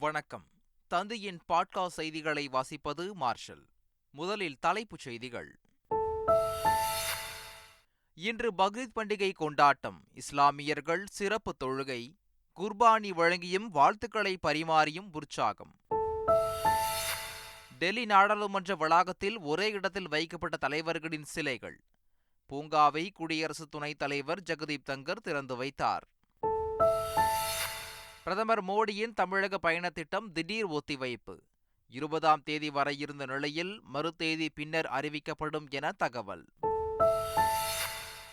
வணக்கம். தந்தையின் பாட்காஸ்ட் செய்திகளை வாசிப்பது மார்ஷல். முதலில் தலைப்புச் செய்திகள். இன்று பக்ரீத் பண்டிகை கொண்டாட்டம். இஸ்லாமியர்கள் சிறப்பு தொழுகை குர்பானி வழங்கியும் வாழ்த்துக்களை பரிமாறியும் உற்சாகம். டெல்லி நாடாளுமன்ற வளாகத்தில் ஒரே இடத்தில் வைக்கப்பட்ட தலைவர்களின் சிலைகள். பூங்காவை குடியரசு துணைத் தலைவர் ஜெகதீப் தங்கர் திறந்து வைத்தார். பிரதமர் மோடியின் தமிழக பயணத்திட்டம் திடீர் ஒத்திவைப்பு. இருபதாம் தேதி வரை இருந்த நிலையில் மறுதேதி பின்னர் அறிவிக்கப்படும் என தகவல்.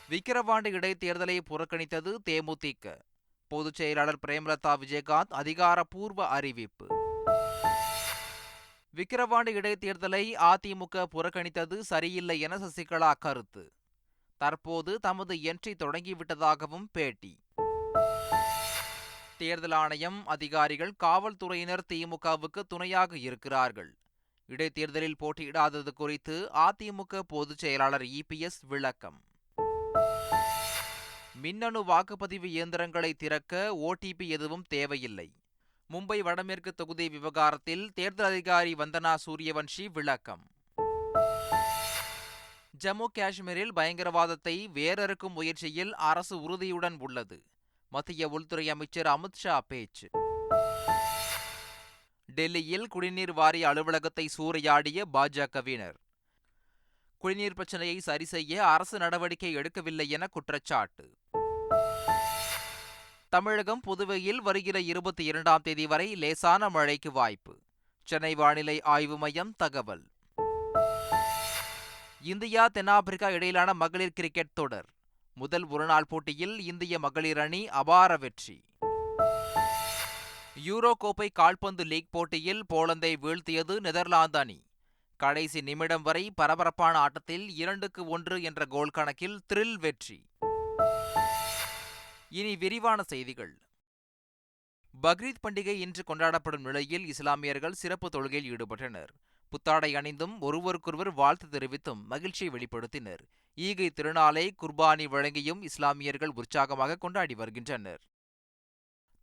விக்கிரவாண்டி இடைத்தேர்தலை புறக்கணித்தது தேமுதிக. பொதுச் செயலாளர் பிரேமலதா விஜயகாந்த் அதிகாரப்பூர்வ அறிவிப்பு. விக்கிரவாண்டி இடைத்தேர்தலை அதிமுக புறக்கணித்தது சரியில்லை என சசிகலா கருத்து. தற்போது தமது என்ட்ரி தொடங்கிவிட்டதாகவும் பேட்டி. தேர்தல் ஆணையம் அதிகாரிகள் காவல்துறையினர் திமுகவுக்கு துணையாக இருக்கிறார்கள். இடைத்தேர்தலில் போட்டியிடாதது குறித்து அதிமுக பொதுச் செயலாளர் இபிஎஸ் விளக்கம். மின்னணு வாக்குப்பதிவு இயந்திரங்களை திறக்க ஓடிபி எதுவும் தேவையில்லை. மும்பை வடமேற்கு தொகுதி விவகாரத்தில் தேர்தல் அதிகாரி வந்தனா சூரியவன்ஷி விளக்கம். ஜம்மு காஷ்மீரில் பயங்கரவாதத்தை வேரறுக்கும் முயற்சியில் அரசு உறுதியுடன் உள்ளது. மத்திய உள்துறை அமைச்சர் அமித்ஷா பேச்சு. டெல்லியில் குடிநீர் வாரிய அலுவலகத்தை சூறையாடிய பாஜகவினர். குடிநீர் பிரச்சனையை சரி செய்ய அரசு நடவடிக்கை எடுக்கவில்லை என குற்றச்சாட்டு. தமிழகம் புதுவையில் வருகிற இருபத்தி இரண்டாம் தேதி வரை லேசான மழைக்கு வாய்ப்பு. சென்னை வானிலை ஆய்வு மையம் தகவல். இந்தியா தென்னாப்பிரிக்கா இடையிலான மகளிர் கிரிக்கெட் தொடர். முதல் ஒருநாள் போட்டியில் இந்திய மகளிர் அணி அபார வெற்றி. யூரோ கோப்பை கால்பந்து லீக் போட்டியில் போலந்தை வீழ்த்தியது நெதர்லாந்து அணி. கடைசி நிமிடம் வரை பரபரப்பான ஆட்டத்தில் இரண்டுக்கு ஒன்று என்ற கோல் கணக்கில் த்ரில் வெற்றி. இனி விரிவான செய்திகள். பக்ரீத் பண்டிகை இன்று கொண்டாடப்படும் நிலையில் இஸ்லாமியர்கள் சிறப்பு தொழுகையில் ஈடுபட்டனர். புத்தாடை அணிந்தும் ஒருவருக்கொருவர் வாழ்த்து தெரிவித்தும் மகிழ்ச்சியை வெளிப்படுத்தினர். ஈகை திருநாளை குர்பானி வழங்கியும் இஸ்லாமியர்கள் உற்சாகமாக கொண்டாடி வருகின்றனர்.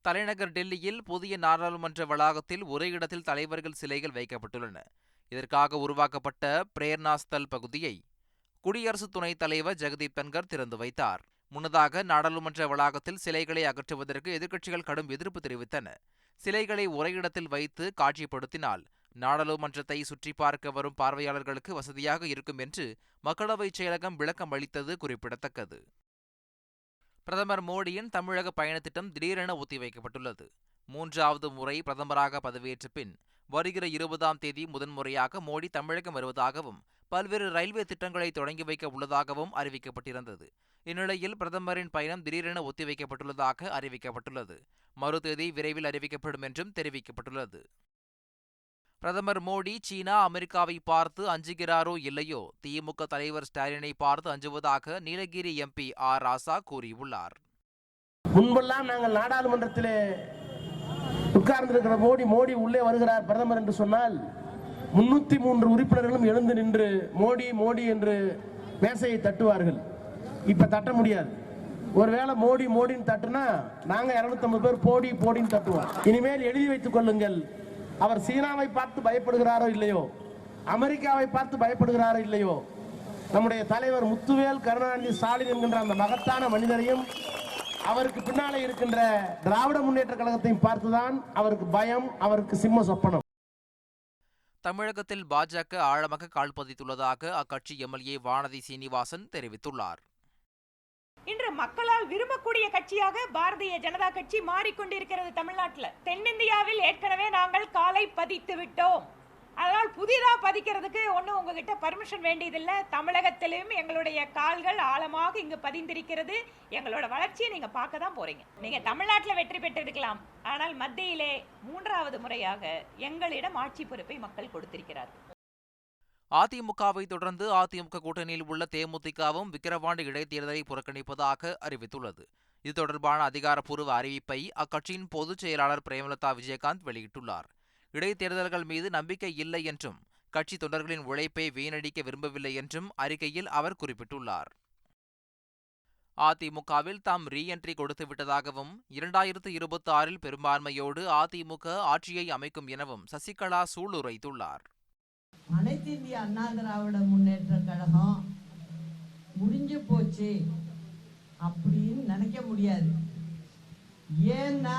தலைநகர் டெல்லியில் புதிய நாடாளுமன்ற வளாகத்தில் ஒரே இடத்தில் தலைவர்கள் சிலைகள் வைக்கப்பட்டுள்ளன. இதற்காக உருவாக்கப்பட்ட பிரேர்னாஸ்தல் பகுதியை குடியரசு துணைத் தலைவர் ஜெகதீப் தன்கர் திறந்து வைத்தார். முன்னதாக நாடாளுமன்ற வளாகத்தில் சிலைகளை அகற்றுவதற்கு எதிர்க்கட்சிகள் கடும் எதிர்ப்பு தெரிவித்தன. சிலைகளை ஒரே இடத்தில் வைத்து காட்சிப்படுத்தினால் நாடாளுமன்றத்தை சுற்றி பார்க்க வரும் பார்வையாளர்களுக்கு வசதியாக இருக்கும் என்று மக்களவைச் செயலகம் விளக்கம் அளித்தது குறிப்பிடத்தக்கது. பிரதமர் மோடியின் தமிழக பயணத்திட்டம் திடீரென ஒத்திவைக்கப்பட்டுள்ளது. மூன்றாவது முறை பிரதமராக பதவியேற்ற பின் வருகிற இருபதாம் தேதி முதன்முறையாக மோடி தமிழகம் வருவதாகவும் பல்வேறு ரயில்வே திட்டங்களை தொடங்கி வைக்க உள்ளதாகவும் அறிவிக்கப்பட்டிருந்தது. இந்நிலையில் பிரதமரின் பயணம் திடீரென ஒத்திவைக்கப்பட்டுள்ளதாக அறிவிக்கப்பட்டுள்ளது. மறு தேதி விரைவில் அறிவிக்கப்படும் என்றும் தெரிவிக்கப்பட்டுள்ளது. பிரதமர் மோடி சீனா அமெரிக்காவை பார்த்து அஞ்சுகிறாரோ இல்லையோ திமுக தலைவர் ஸ்டாலினை பார்த்து அஞ்சுவதாக நீலகிரி எம்பி ஆர் ராசா கூறியுள்ளார். முன்பெல்லாம் நாங்கள் நாடாளுமன்றத்திலே உட்கார்ந்திருக்கிற மோடி மோடி உள்ளே வருகிறார் பிரதமர் என்று சொன்னால் முன்னூத்தி மூன்று உறுப்பினர்களும் எழுந்து நின்று மோடி மோடி என்று மேசையை தட்டுவார்கள். இப்ப தட்ட முடியாது. ஒருவேளை மோடி மோடின்னு தட்டுனா நாங்க 250 பேர் போடி போடின்னு தட்டுவோம். இனிமேல் எழுதி வைத்துக் கொள்ளுங்கள் அவர் சீனாவை பார்த்து பயப்படுகிறாரோ இல்லையோ? அமெரிக்காவை பார்த்து பயப்படுகிறாரோ இல்லையோ? நம்முடைய தலைவர் முத்துவேல் கருணாநிதி ஸ்டாலின் என்கின்ற அந்த மகத்தான மனிதரையும் அவருக்கு பின்னாலே இருக்கின்ற திராவிட முன்னேற்ற கழகத்தையும் பார்த்துதான் அவருக்கு பயம் அவருக்கு சிம்ம சொப்பனம். தமிழகத்தில் பாஜக ஆழமாக கால் பதித்துள்ளதாக அக்கட்சி எம்எல்ஏ வானதி சீனிவாசன் தெரிவித்துள்ளார். இன்று மக்களால் விரும்பக்கூடிய கட்சியாக பாரதிய ஜனதா கட்சி மாறிக்கொண்டிருக்கிறது தமிழ்நாட்டில். தென்னிந்தியாவில் ஏற்கனவே நாங்கள் காலை பதித்து விட்டோம். அதனால் புதிதாக பதிக்கிறதுக்கு ஒன்றும் உங்ககிட்ட பர்மிஷன் வேண்டியதில்லை. தமிழகத்திலும் எங்களுடைய கால்கள் ஆழமாக இங்கு பதிந்திருக்கிறது. எங்களோட வளர்ச்சியை நீங்கள் பார்க்க தான் போறீங்க. நீங்கள் தமிழ்நாட்டில் வெற்றி பெற்றிருக்கலாம். ஆனால் மத்தியிலே மூன்றாவது முறையாக எங்களிடம் ஆட்சி பொறுப்பை மக்கள் கொடுத்திருக்கிறார்கள். அதிமுகவை தொடர்ந்து அதிமுக கூட்டணியில் உள்ள தேமுதிகவும் விக்கிரவாண்டி இடைத்தேர்தலை புறக்கணிப்பதாக அறிவித்துள்ளது. இது தொடர்பான அதிகாரப்பூர்வ அறிவிப்பை அக்கட்சியின் பொதுச் செயலாளர் பிரேமலதா விஜயகாந்த் வெளியிட்டுள்ளார். இடைத்தேர்தல்கள் மீது நம்பிக்கை இல்லை என்றும் கட்சி தொண்டர்களின் உழைப்பை வீணடிக்க விரும்பவில்லை என்றும் அறிக்கையில் அவர் குறிப்பிட்டுள்ளார். அதிமுகவில் தாம் ரீஎன்ட்ரி கொடுத்து விட்டதாகவும் இரண்டாயிரத்து இருபத்தி ஆறில் பெரும்பான்மையோடு அதிமுக ஆட்சியை அமைக்கும் எனவும் சசிகலா சூளுரைத்துள்ளார். அனைத்து இந்திய அண்ணா திராவிட முன்னேற்ற கழகம் முடிஞ்சு போச்சு அப்படின்னு நினைக்க முடியாது. ஏன்னா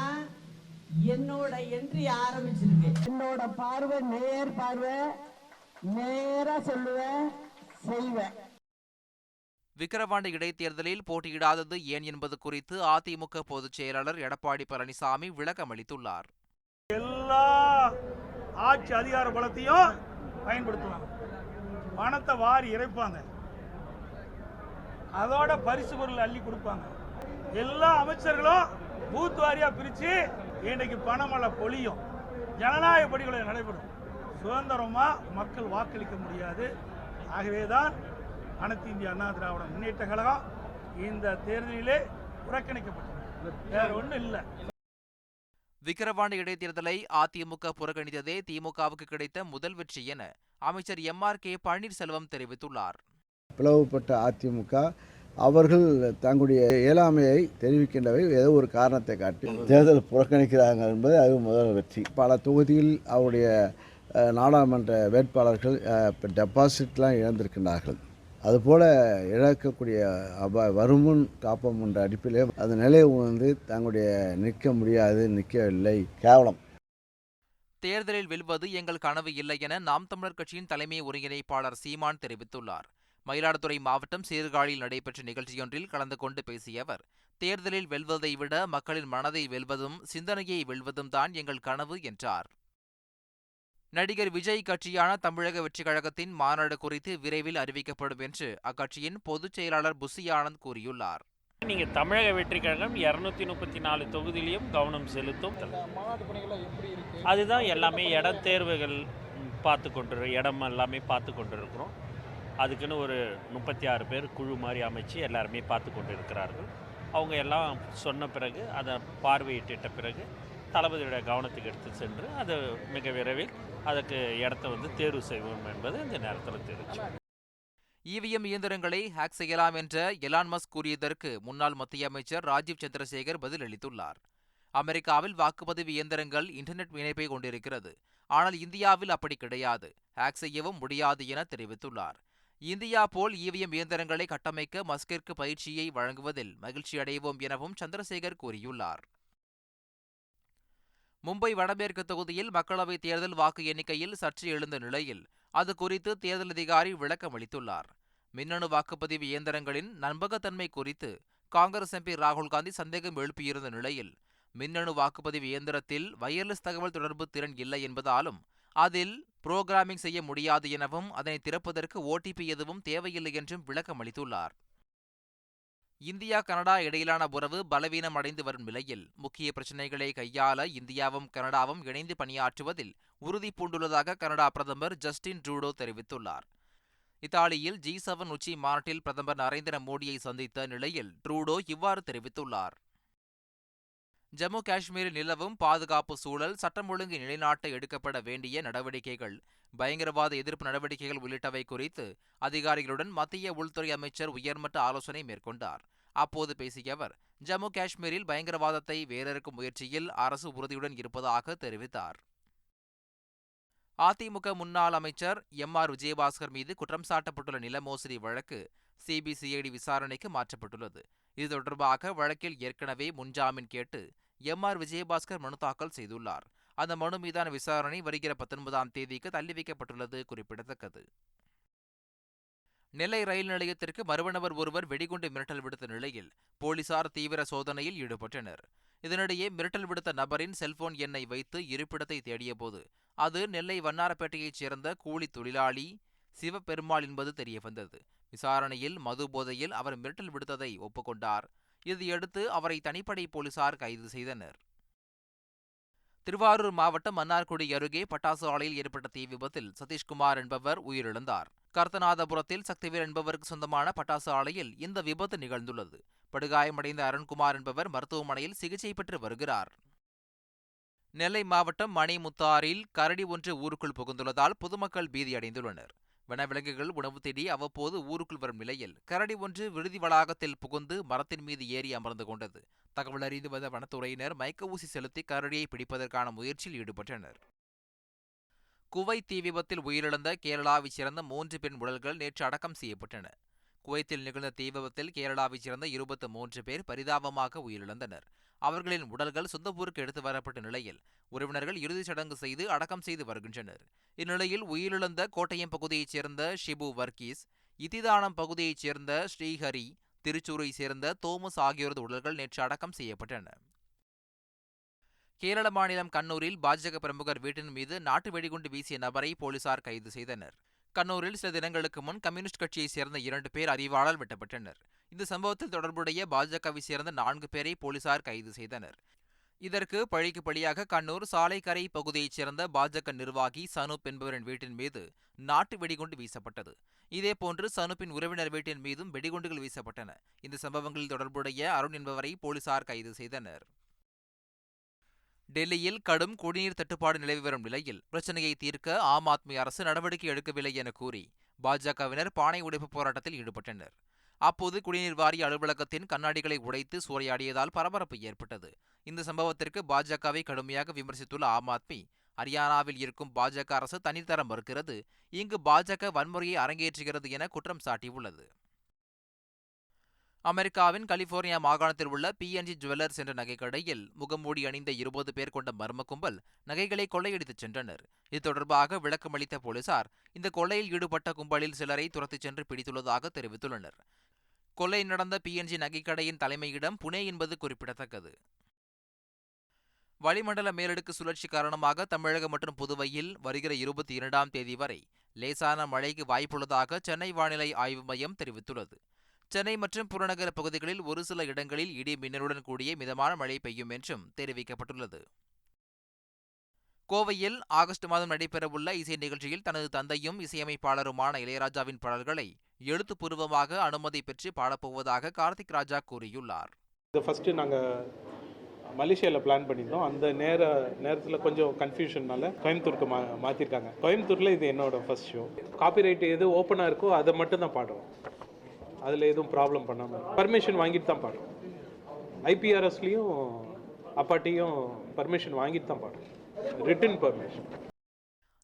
என்னோட என்ட்ரி ஆரம்பிச்சிருக்கு. என்னோட பார்வை நேர் பார்வை நேரா சொல்லுவேன் செய்வேன். விக்கிரவாண்டி இடைத்தேர்தலில் போட்டியிடாதது ஏன் என்பது குறித்து அதிமுக பொதுச் செயலாளர் எடப்பாடி பழனிசாமி விளக்கமளித்துள்ளார். எல்லா ஆட்சி அதிகார பலத்தையும் பயன்படுத்துவாங்க பணத்தை வாரி இறைப்பாங்க. அதோட பரிசு பொருள் அள்ளி கொடுப்பாங்க. எல்லா அமைச்சர்களும் பூத் வாரியா பிரிச்சு இன்னைக்கு பணமழை பொழியும். ஜனநாயக படிகளை நடைபெறும். சுதந்திரமா மக்கள் வாக்களிக்க முடியாது. ஆகவேதான் அனைத்து இந்திய அண்ணா திராவிட முன்னேற்ற கழகம் இந்த தேர்தலிலே புறக்கணிக்கப்பட்டது. வேற ஒன்றும் இல்லை. விக்கிரவாண்டி இடைத்தேர்தலை அதிமுக புறக்கணித்ததே திமுகவுக்கு கிடைத்த முதல் வெற்றி என அமைச்சர் எம் ஆர் கே பன்னீர்செல்வம் தெரிவித்துள்ளார். பிளவுபட்ட அதிமுக அவர்கள் தங்களுடைய இயலாமையை தெரிவிக்கின்றவை ஏதோ ஒரு காரணத்தை காட்டி. தேர்தல் புறக்கணிக்கிறாங்க என்பது அது முதல் வெற்றி. பல தொகுதியில் அவருடைய நாடாளுமன்ற வேட்பாளர்கள் இப்ப டெபாசிட்லாம் இழந்திருக்கின்றார்கள். அதுபோல் இழக்கக்கூடிய அப வருமுன் காப்பம் என்ற அடிப்பிலே அந்த நிலையை உணர்ந்து தங்களுடைய நிற்க முடியாது நிற்கவில்லை. கேவலம். தேர்தலில் வெல்வது எங்கள் கனவு இல்லை என நாம் தமிழர் கட்சியின் தலைமை ஒருங்கிணைப்பாளர் சீமான் தெரிவித்துள்ளார். மயிலாடுதுறை மாவட்டம் சீர்காழியில் நடைபெற்ற நிகழ்ச்சியொன்றில் கலந்து கொண்டு பேசிய அவர் தேர்தலில் வெல்வதை விட மக்களின் மனதை வெல்வதும் சிந்தனையை வெல்வதும் தான் எங்கள் கனவு என்றார். நடிகர் விஜய் கட்சியான தமிழக வெற்றிக் கழகத்தின் மாநாடு குறித்து விரைவில் அறிவிக்கப்படும் என்று அக்கட்சியின் பொதுச் செயலாளர் புசி ஆனந்த் கூறியுள்ளார். நீங்கள் தமிழக வெற்றி கழகம் இரநூத்தி முப்பத்தி நாலு தொகுதியிலையும் கவனம் செலுத்தும். அதுதான் எல்லாமே இட தேர்வுகள் பார்த்து கொண்டு இடம் எல்லாமே பார்த்து கொண்டு இருக்கிறோம் அதுக்குன்னு ஒரு முப்பத்தி ஆறு பேர் குழு மாதிரி அமைச்சு எல்லாருமே பார்த்து கொண்டு இருக்கிறார்கள் அவங்க எல்லாம் சொன்ன பிறகு அதை பார்வையிட்ட பிறகு தளபதியோட கவனத்துக்கு எடுத்து சென்று அது மிக விரைவில் அதற்கு இடத்த வந்து தேர்வு செய்வோம் என்பது இந்த நேரத்தில் தெரிவிச்சு. இவிஎம் இயந்திரங்களை ஹேக் செய்யலாம் என்ற எலான் மஸ்க் கூறியதற்கு முன்னாள் மத்திய அமைச்சர் ராஜீவ் சந்திரசேகர் பதிலளித்துள்ளார். அமெரிக்காவில் வாக்குப்பதிவு இயந்திரங்கள் இன்டர்நெட் இணைப்பை கொண்டிருக்கிறது. ஆனால் இந்தியாவில் அப்படி கிடையாது. ஹேக் செய்யவும் முடியாது என தெரிவித்துள்ளார். இந்தியா போல் இவிஎம் இயந்திரங்களை கட்டமைக்க மஸ்கிற்கு பயிற்சியை வழங்குவதில் மகிழ்ச்சியடைவோம் எனவும் சந்திரசேகர் கூறியுள்ளார். மும்பை வடமேற்கு தொகுதியில் மக்களவைத் தேர்தல் வாக்கு எண்ணிக்கையில் சர்ச்சை எழுந்த நிலையில் அது குறித்து தேர்தல் அதிகாரி விளக்கம் அளித்துள்ளார். மின்னணு வாக்குப்பதிவு இயந்திரங்களின் நம்பகத்தன்மை குறித்து காங்கிரஸ் எம்பி ராகுல்காந்தி சந்தேகம் எழுப்பியிருந்த நிலையில் மின்னணு வாக்குப்பதிவு இயந்திரத்தில் வயர்லெஸ் தகவல் தொடர்பு திறன் இல்லை என்பதாலும் அதில் புரோகிராமிங் செய்ய முடியாது எனவும் அதனை திறப்பதற்கு ஓடிபி எதுவும் தேவையில்லை என்றும் விளக்கம் அளித்துள்ளார். இந்தியா கனடா இடையிலான உறவு பலவீனம் அடைந்து வரும் நிலையில் முக்கிய பிரச்சினைகளை கையாள இந்தியாவும் கனடாவும் இணைந்து பணியாற்றுவதில் உறுதி பூண்டுள்ளதாக கனடா பிரதமர் ஜஸ்டின் ட்ரூடோ தெரிவித்துள்ளார். இத்தாலியில் ஜி செவன் உச்சி மாநாட்டில் பிரதமர் நரேந்திர மோடியை சந்தித்த நிலையில் ட்ரூடோ இவ்வாறு தெரிவித்துள்ளார். ஜம்மு காஷ்மீரில் நிலவும் பாதுகாப்பு சூழல் சட்டம் ஒழுங்கு நிலைநாட்ட எடுக்கப்பட வேண்டிய நடவடிக்கைகள். பயங்கரவாத எதிர்ப்பு நடவடிக்கைகள் உள்ளிட்டவை குறித்து அதிகாரிகளுடன் மத்திய உள்துறை அமைச்சர் உயர்மட்ட ஆலோசனை மேற்கொண்டார். அப்போது பேசிய அவர் ஜம்மு காஷ்மீரில் பயங்கரவாதத்தை வேரறுக்கும் முயற்சியில் அரசு உறுதியுடன் இருப்பதாக தெரிவித்தார். அதிமுக முன்னாள் அமைச்சர் எம் ஆர் விஜயபாஸ்கர் மீது குற்றம் சாட்டப்பட்டுள்ள நிலமோசடி வழக்கு சிபிசிஐடி விசாரணைக்கு மாற்றப்பட்டுள்ளது. இது தொடர்பாக வழக்கில் ஏற்கனவே முன்ஜாமீன் கேட்டு எம் ஆர் விஜயபாஸ்கர் மனு தாக்கல் செய்துள்ளார். அந்த மனு மீதான விசாரணை வருகிற பத்தொன்பதாம் தேதிக்கு தள்ளி வைக்கப்பட்டுள்ளது குறிப்பிடத்தக்கது. நெல்லை ரயில் நிலையத்திற்கு மறுவணவர் ஒருவர் வெடிகுண்டு மிரட்டல் விடுத்த நிலையில் போலீசார் தீவிர சோதனையில் ஈடுபட்டனர். இதனிடையே மிரட்டல் விடுத்த நபரின் செல்போன் எண்ணை வைத்து இருப்பிடத்தை தேடியபோது அது நெல்லை வண்ணாரப்பேட்டையைச் சேர்ந்த கூலி தொழிலாளி சிவபெருமாள் என்பது தெரியவந்தது. விசாரணையில் மது போதையில் அவர் மிரட்டல் விடுத்ததை ஒப்புக்கொண்டார். இதையடுத்து அவரை தனிப்படை போலீசார் கைது செய்தனர். திருவாரூர் மாவட்டம் மன்னார்குடி அருகே பட்டாசு ஆலையில் ஏற்பட்ட தீ விபத்தில் சதீஷ்குமார் என்பவர் உயிரிழந்தார். கர்த்தநாதபுரத்தில் சக்திவேல் என்பவருக்கு சொந்தமான பட்டாசு ஆலையில் இந்த விபத்து நிகழ்ந்துள்ளது. படுகாயமடைந்த அருண்குமார் என்பவர் மருத்துவமனையில் சிகிச்சை பெற்று வருகிறார். நெல்லை மாவட்டம் மணிமுத்தாரில் கரடி ஒன்று ஊருக்குள் புகுந்துள்ளதால் பொதுமக்கள் பீதியடைந்துள்ளனர். வனவிலங்குகள் உணவு தேடி அவ்வப்போது ஊருக்குள் வரும் நிலையில் கரடி ஒன்று விடுதி வளாகத்தில் புகுந்து மரத்தின் மீது ஏறி அமர்ந்து கொண்டது. தகவல் அறிந்து வந்த வனத்துறையினர் மயக்க ஊசி செலுத்தி கரடியை பிடிப்பதற்கான முயற்சியில் ஈடுபட்டனர். குவைத் தீ விபத்தில் உயிரிழந்த கேரளாவைச் சேர்ந்த மூன்று பெண் உடல்கள் நேற்று அடக்கம் செய்யப்பட்டன. குவைத்தில் நிகழ்ந்த தீ விபத்தில் கேரளாவைச் சேர்ந்த இருபத்து மூன்று பேர் பரிதாபமாக உயிரிழந்தனர். அவர்களின் உடல்கள் சொந்த ஊருக்கு எடுத்து வரப்பட்ட நிலையில் உறவினர்கள் இறுதிச் சடங்கு செய்து அடக்கம் செய்து வருகின்றனர். இந்நிலையில் உயிரிழந்த கோட்டயம் பகுதியைச் சேர்ந்த ஷிபு வர்கீஸ் இதிதானம் பகுதியைச் சேர்ந்த ஸ்ரீஹரி திருச்சூரைச் சேர்ந்த தோமஸ் ஆகியோரது உடல்கள் நேற்று அடக்கம் செய்யப்பட்டன. கேரள மாநிலம் கண்ணூரில் பாஜக பிரமுகர் வீட்டின் மீது நாட்டு வெடிகுண்டு வீசிய நபரை போலீசார் கைது செய்தனர். கண்ணூரில் சில தினங்களுக்கு முன் கம்யூனிஸ்ட் கட்சியைச் சேர்ந்த இரண்டு பேர் அறிவாளால் வெட்டப்பட்டனர். இந்த சம்பவத்தில் தொடர்புடைய பாஜகவை சேர்ந்த நான்கு பேரை போலீசார் கைது செய்தனர். இதற்கு பழிக்கு பழியாக கண்ணூர் சாலைக்கரை பகுதியைச் சேர்ந்த பாஜக நிர்வாகி சனூப் என்பவரின் வீட்டின் மீது நாட்டு வெடிகுண்டு வீசப்பட்டது. இதேபோன்று சனுப்பின் உறவினர் வீட்டின் மீதும் வெடிகுண்டுகள் வீசப்பட்டன. இந்த சம்பவங்களில் தொடர்புடைய அருண் என்பவரை போலீசார் கைது செய்தனர். டெல்லியில் கடும் குடிநீர் தட்டுப்பாடு நிலவி வரும் நிலையில் பிரச்சனையை தீர்க்க ஆம் ஆத்மி அரசு நடவடிக்கை எடுக்கவில்லை என கூறி பாஜகவினர் பானை உடைப்பு போராட்டத்தில் ஈடுபட்டனர். அப்போது குடிநீர் வாரிய அலுவலகத்தின் கண்ணாடிகளை உடைத்து சூறையாடியதால் பரபரப்பு ஏற்பட்டது. இந்த சம்பவத்திற்கு பாஜகவை கடுமையாக விமர்சித்துள்ள ஆம் ஆத்மி ஹரியானாவில் இருக்கும் பாஜக அரசு தனித்தரம் மறுக்கிறது இங்கு பாஜக வன்முறையை அரங்கேற்றுகிறது என குற்றம் சாட்டியுள்ளது. அமெரிக்காவின் கலிபோர்னியா மாகாணத்தில் உள்ள பிஎன்ஜி ஜுவல்லர்ஸ் என்ற நகைக்கடையில் முகமூடி அணிந்த இருபது பேர் கொண்ட மர்ம கும்பல் நகைகளை கொள்ளையடித்துச் சென்றனர். இது தொடர்பாக விளக்கமளித்த போலீசார் இந்த கொள்ளையில் ஈடுபட்ட கும்பலில் சிலரை துரத்திச் சென்று பிடித்துள்ளதாக தெரிவித்துள்ளனர். கொள்ளை நடந்த பிஎன்ஜி நகைக்கடையின் தலைமையிடம் புனே என்பது குறிப்பிடத்தக்கது. வளிமண்டல மேலடுக்கு சுழற்சி காரணமாக தமிழகம் மற்றும் புதுவையில் வருகிற இருபத்தி இரண்டாம் தேதி வரை லேசான மழைக்கு வாய்ப்புள்ளதாக சென்னை வானிலை ஆய்வு மையம் தெரிவித்துள்ளது. சென்னை மற்றும் புறநகர பகுதிகளில் ஒரு சில இடங்களில் இடி மின்னலுடன் கூடிய மிதமான மழை பெய்யும் என்றும் தெரிவிக்கப்பட்டுள்ளது. கோவையில் ஆகஸ்ட் மாதம் நடைபெறவுள்ள இசை நிகழ்ச்சியில் தனது தந்தையும் இசையமைப்பாளருமான இளையராஜாவின் பாடல்களை எழுத்துப்பூர்வமாக அனுமதி பெற்று பாடப்போவதாக கார்த்திக் ராஜா கூறியுள்ளார். இது ஃபஸ்ட்டு நாங்கள் மலேசியாவில் பிளான் பண்ணியிருந்தோம். அந்த நேர நேரத்தில் கொஞ்சம் கன்ஃபியூஷன்னால கோயம்புத்தூருக்கு மா மாற்றிருக்காங்க கோயம்புத்தூரில் இது என்னோட ஃபர்ஸ்ட் ஷோ காப்பிரைட் எது ஓப்பனாக இருக்கோ அதை மட்டும் தான் பாடுறோம். அதில் எதுவும் ப்ராப்ளம் பண்ணாமல் பர்மிஷன் வாங்கிட்டு தான் பாடுறோம் ஐபிஆர்எஸ்லேயும் அப்பாட்டியும் பர்மிஷன் வாங்கிட்டு தான் பாடுறோம் ரிட்டன் பர்மிஷன்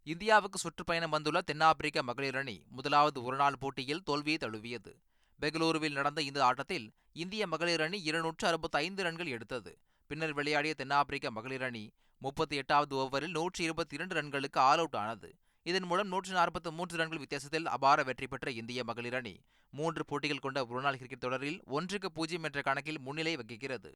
இந்தியாவுக்கு சுற்றுப்பயணம் வந்துள்ள தென்னாப்பிரிக்க மகளிர் அணி முதலாவது ஒருநாள் போட்டியில் தோல்வியை தழுவியது. பெங்களூருவில் நடந்த இந்த ஆட்டத்தில் இந்திய மகளிர் அணி இருநூற்று அறுபத்தி ஐந்து ரன்கள் எடுத்தது. பின்னர் விளையாடிய தென்னாப்பிரிக்க மகளிர் அணி முப்பத்தி எட்டாவது ஓவரில் நூற்றி இருபத்தி இரண்டு ரன்களுக்கு ஆல் அவுட் ஆனது. இதன் மூலம் நூற்று நாற்பத்தி மூன்று ரன்கள் வித்தியாசத்தில் அபார வெற்றி பெற்ற இந்திய மகளிர் அணி மூன்று போட்டிகள் கொண்ட ஒருநாள் கிரிக்கெட் தொடரில் ஒன்றுக்கு பூஜ்ஜியம் என்ற கணக்கில் முன்னிலை வகிக்கிறது.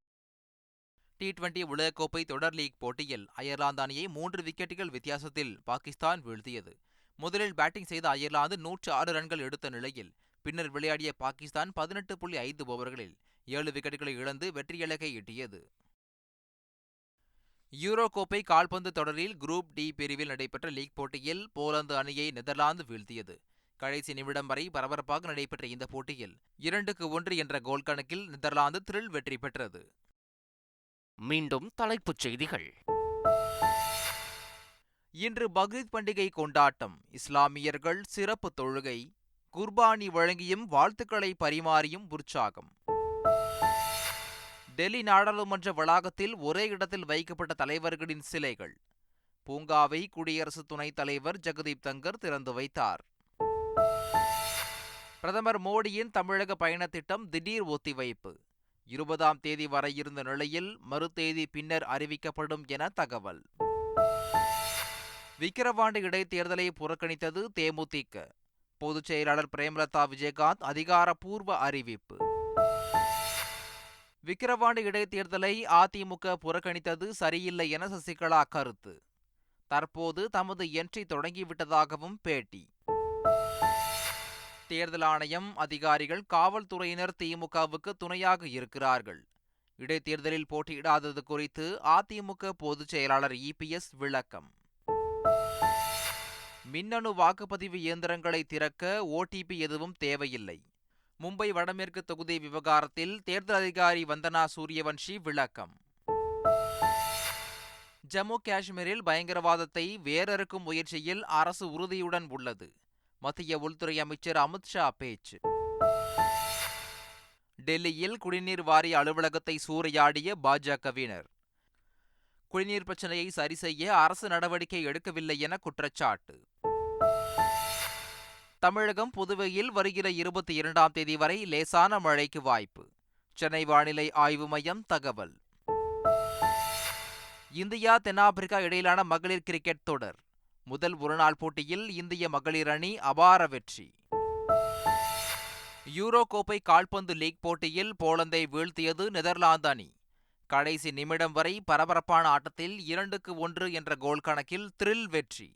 டி டுவெண்டி உலகக்கோப்பை தொடர் லீக் போட்டியில் அயர்லாந்து அணியை மூன்று விக்கெட்டுகள் வித்தியாசத்தில் பாகிஸ்தான் வீழ்த்தியது. முதலில் பேட்டிங் செய்த அயர்லாந்து நூற்று ஆறு ரன்கள் எடுத்த நிலையில் பின்னர் விளையாடிய பாகிஸ்தான் பதினெட்டு புள்ளி ஐந்து ஓவர்களில் ஏழு விக்கெட்டுகளை இழந்து வெற்றி இலக்கை எட்டியது யூரோ கோப்பை கால்பந்து தொடரில் குரூப் டி பிரிவில் நடைபெற்ற லீக் போட்டியில் போலந்து அணியை நெதர்லாந்து வீழ்த்தியது. கடைசி நிமிடம் வரை பரபரப்பாக நடைபெற்ற இந்த போட்டியில் இரண்டுக்கு ஒன்று என்ற கோல் கணக்கில் நெதர்லாந்து த்ரில் வெற்றி பெற்றது. மீண்டும் தலைப்புச் செய்திகள். இன்று பக்ரீத் பண்டிகை கொண்டாட்டம். இஸ்லாமியர்கள் சிறப்பு தொழுகை. குர்பானி வழங்கியும் வாழ்த்துக்களை பரிமாறியும் உற்சாகம். டெல்லி நாடாளுமன்ற வளாகத்தில் ஒரே இடத்தில் வைக்கப்பட்ட தலைவர்களின் சிலைகள். பூங்காவை குடியரசு துணைத் தலைவர் ஜெகதீப் தங்கர் திறந்து வைத்தார். பிரதமர் மோடியின் தமிழக பயணத்திட்டம் திடீர் ஒத்திவைப்பு. இருபதாம் தேதி வரை இருந்த நிலையில் மறுதேதி பின்னர் அறிவிக்கப்படும் என தகவல். விக்கிரவாண்டி இடைத்தேர்தலை புறக்கணித்தது தேமுதிக பொதுச் செயலாளர் பிரேமலதா விஜயகாந்த் அதிகாரப்பூர்வ அறிவிப்பு. விக்கிரவாண்டி இடைத்தேர்தலை அதிமுக புறக்கணித்தது சரியில்லை என சசிகலா கருத்து. தற்போது தமது என்ட்ரி தொடங்கிவிட்டதாகவும் பேட்டி. தேர்தல் ஆணையம் அதிகாரிகள் காவல்துறையினர் திமுகவுக்கு துணையாக இருக்கிறார்கள். இடைத்தேர்தலில் போட்டியிடாதது குறித்து அதிமுக பொதுச் செயலாளர் இபிஎஸ் விளக்கம். மின்னணு வாக்குப்பதிவு இயந்திரங்களை திறக்க ஓடிபி எதுவும் தேவையில்லை. மும்பை வடமேற்கு தொகுதி விவகாரத்தில் தேர்தல் அதிகாரி வந்தனா சூரியவன்ஷி விளக்கம். ஜம்மு காஷ்மீரில் பயங்கரவாதத்தை வேரறுக்கும் முயற்சியில் அரசு உறுதியுடன் உள்ளது. மத்திய உள்துறை அமைச்சர் அமித்ஷா பேச்சு. டெல்லியில் குடிநீர் வாரிய அலுவலகத்தை சூறையாடிய பாஜகவினர். குடிநீர் பிரச்சனையை சரி செய்ய அரசு நடவடிக்கை எடுக்கவில்லை என குற்றச்சாட்டு. தமிழகம் புதுவையில் வருகிற இருபத்தி இரண்டாம் தேதி வரை லேசான மழைக்கு வாய்ப்பு. சென்னை வானிலை ஆய்வு மையம் தகவல். இந்தியா தென்னாப்பிரிக்கா இடையிலான மகளிர் கிரிக்கெட் தொடர். முதல் ஒருநாள் போட்டியில் இந்திய மகளிர் அணி அபார வெற்றி. யூரோ கோப்பை கால்பந்து லீக் போட்டியில் போலந்தை வீழ்த்தியது நெதர்லாந்து அணி. கடைசி நிமிடம் வரை பரபரப்பான ஆட்டத்தில் இரண்டுக்கு ஒன்று என்ற கோல் கணக்கில் த்ரில் வெற்றி.